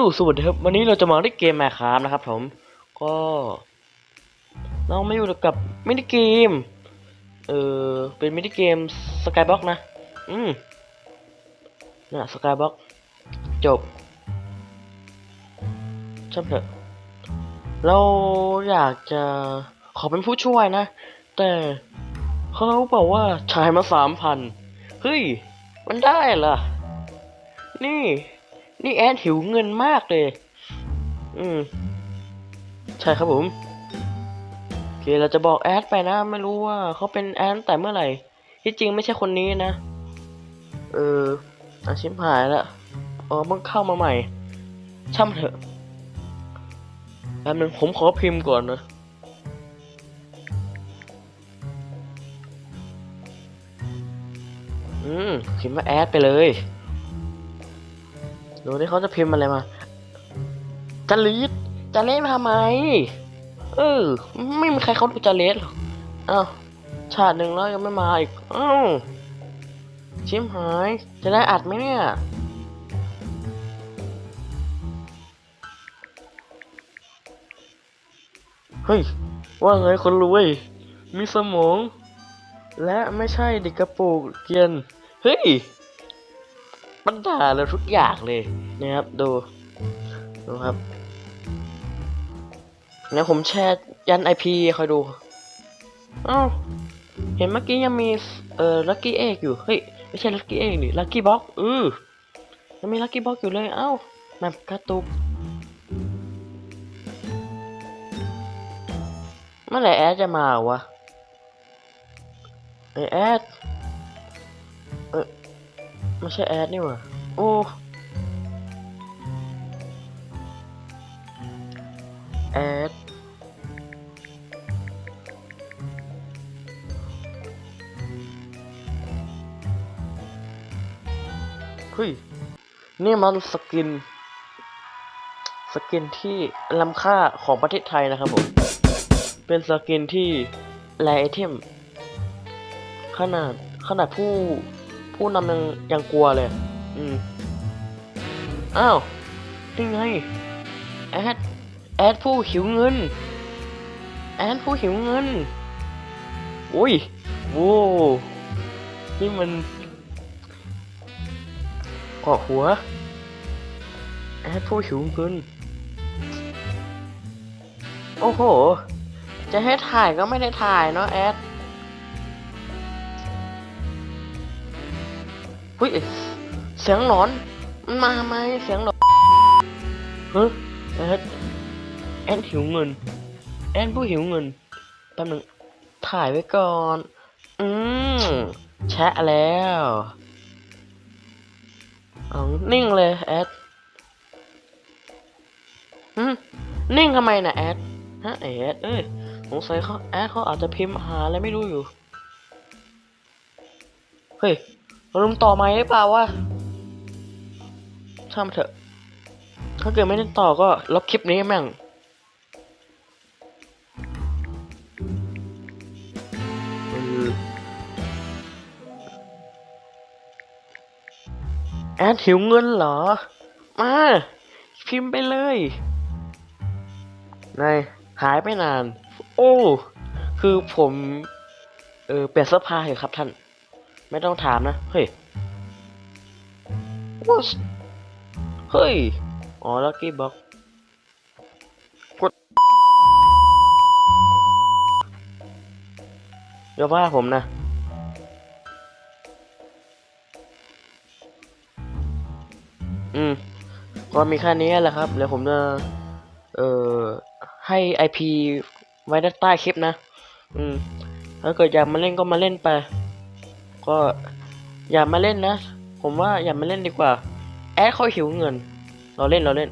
ลสวัสดีครับ วันนี้เราจะมาเล่นเกมแมคคามนะครับผม ก็เรามาอยู่กับมินิเกม เออเป็นมินิเกมสกายบ็อกนะ อืมน่ะสกายบ็อกจบช่างเถอะ เราอยากจะขอเป็นผู้ช่วยนะ แต่เขาบอกว่าชายมาสามพัน เฮ้ย มันได้เหรอ นี่ นี่แอนหิวเงินมากเลย อืม ใช่ครับผม โอเค เราจะบอกแอดไปนะ ไม่รู้ว่าเขาเป็นแอนแต่เมื่อไหร่ ที่จริงไม่ใช่คนนี้นะ เอออาชิมหายล้วอ๋อเพิ่งเข้ามาใหม่ ช่ำเถอะแป๊บนึงผมขอพิมพ์ก่อนนะอืมพิมพ์ว่าแอดไปเลย ดูนี่เขาจะพิมพ์อะไรมาจะลีดจะเล่นทำไม เออ ไม่มีใครเขาดูจะเลสหรอกอ้าวชาติหนึ่งแล้วยังไม่มาอีกอ้าวชิมหาย จะได้อัดไหมเนี่ยเฮ้ย ว่าไงคนรวย มีสมอง และไม่ใช่เด็กกระปุกเกียน เฮ้ย มันด่าเราทุกอย่างเลยนะครับ ดู ดูครับเนี่ยผมแชร์ยันไอพีคอยดูอ้าวเห็นเมื่อกี้ยังมี เอ่อ ลักกี้เอกอยู่ เฮ้ย ไม่ใช่ลักกี้เอกนี่ลักกี้บ็อกเออยังมีลักกี้บ็อกอยู่เลย เอ้าแมปกระตุกเมื่อไหร่แอดจะมาวะไอแอดเออ ไม่ใช่แอดนี่หว่าโอ้แอดเฮ้ยนี่มันสกิน สกินที่ล้ำค่าของประเทศไทยนะครับผม เป็นสกินที่แรไอเทม ขนาดขนาดผู้ ผู้นำยังยังกลัวเลย อืม อ้าวนี่ไง แอด แอดผู้หิวเงิน แอดผู้หิวเงิน อุ้ยโว้นี่มันเกาะหัว แอดผู้หิวเงิน โอ้โห จะให้ถ่ายก็ไม่ได้ถ่ายเนาะแอด หุ้ยเสียงหลอนมันมาไหมเสียงหลอนเฮ้ยแอดแอนหิวเงิน แอนผู้หิวเงินแป๊บนึงถ่ายไว้ก่อน อืมแชะแล้วเอานิ่งเลยแอดหืมนิ่งทำไมนะแอดฮะแอดเอ้ยสงสัยเขาแอดเขาอาจจะพิมพ์หาอะไรไม่รู้อยู่ เฮ้ย ลืมต่อไหมหรือเปล่าวะช่างมันเถอะ ถ้าเกิดไม่ได้ต่อก็ลบคลิปนี้แม่ง แอดหิวเงินเหรอ มา พิมพ์ไปเลยนายหายไปนาน โอ้ คือผม เออเปลี่ยนเสื้อผ้าอยู่ครับท่าน ไม่ต้องถามนะ เฮ้ย What เฮ้ย อ๋อ ลักกี้บ็อกกดอย่าว่าผมนะ อืม ก็มีแค่นี้แหละครับเดี๋ยวผมจะ เอ่อ ให้ IP ไว้ด้านใต้คลิปนะ อืม ถ้าเกิดอยากมาเล่นก็มาเล่นไป ก็อย่ามาเล่นนะ ผมว่าอย่ามาเล่นดีกว่า แอดเขาหิวเงิน เราเล่นเราเล่น